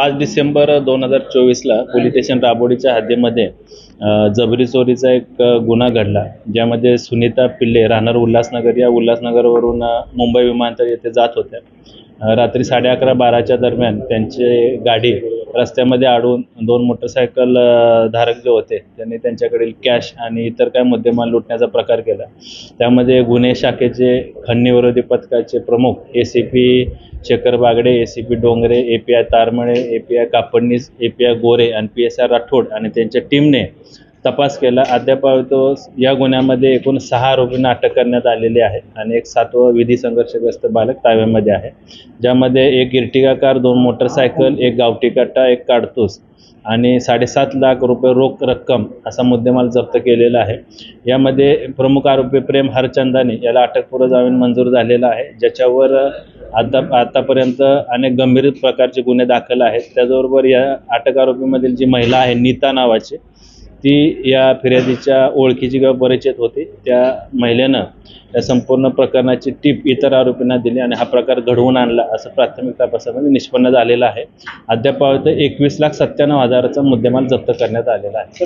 पाच डिसेंबर दोन हजार चोवीसला पोलीस स्टेशन राबोडीच्या हद्दीमध्ये जबरी चोरीचा एक गुन्हा घडला ज्यामध्ये सुनीता पिल्ले राहणार उल्हासनगर या उल्हासनगरवरून मुंबई विमानतळ येथे जात होत्या. रात्री साडे अकरा बाराच्या दरम्यान त्यांची गाडी रस्त्यामध्ये अडवून दोन मोटरसायकल धारक जे होते त्यांनी त्यांच्याकडील कॅश आणि इतर काय मुद्देमाल लुटण्याचा प्रकार केला. त्यामध्ये गुन्हे शाखेचे खन्नी विरोधी पथकाचे प्रमुख A C P Shekhar Bagade A C P Dongre A P I Taramale A P I Kapadnis A P I Gore आणि पी एस आर राठोड आणि त्यांच्या टीमने तपास केला. अद्याप तो या गुन्ह्यामध्ये एकूण सहा आरोपींना अटक करण्यात आलेली आहे आणि एक सातवं विधी संघर्षग्रस्त बालक ताब्यामध्ये आहे ज्यामध्ये एक इर्टिगा कार दोन मोटरसायकल एक गावठी कट्टा एक काडतूस आणि साडेसात लाख रुपये रोख रक्कम असा मुद्देमाल जप्त केलेला आहे. यामध्ये प्रमुख आरोपी प्रेम हरचंदानी याला अटकपूर्व जामीन मंजूर झालेला आहे ज्याच्यावर आता आतापर्यंत अनेक गंभीर प्रकारचे गुन्हे दाखल आहेत. त्याचबरोबर या अटक आरोपीमधील जी महिला आहे नीता नावाची ती या फिर्यादीच्या ओळखीची किंवा परिचित होती. त्या महिलेनं या संपूर्ण प्रकरणाची टीप इतर आरोपींना दिली आणि हा प्रकार घडवून आणला असं प्राथमिक तपासामध्ये निष्पन्न झालेलं आहे. अद्याप एकवीस लाख सत्त्याण्णव हजाराचा मुद्देमाल जप्त करण्यात आलेला आहे.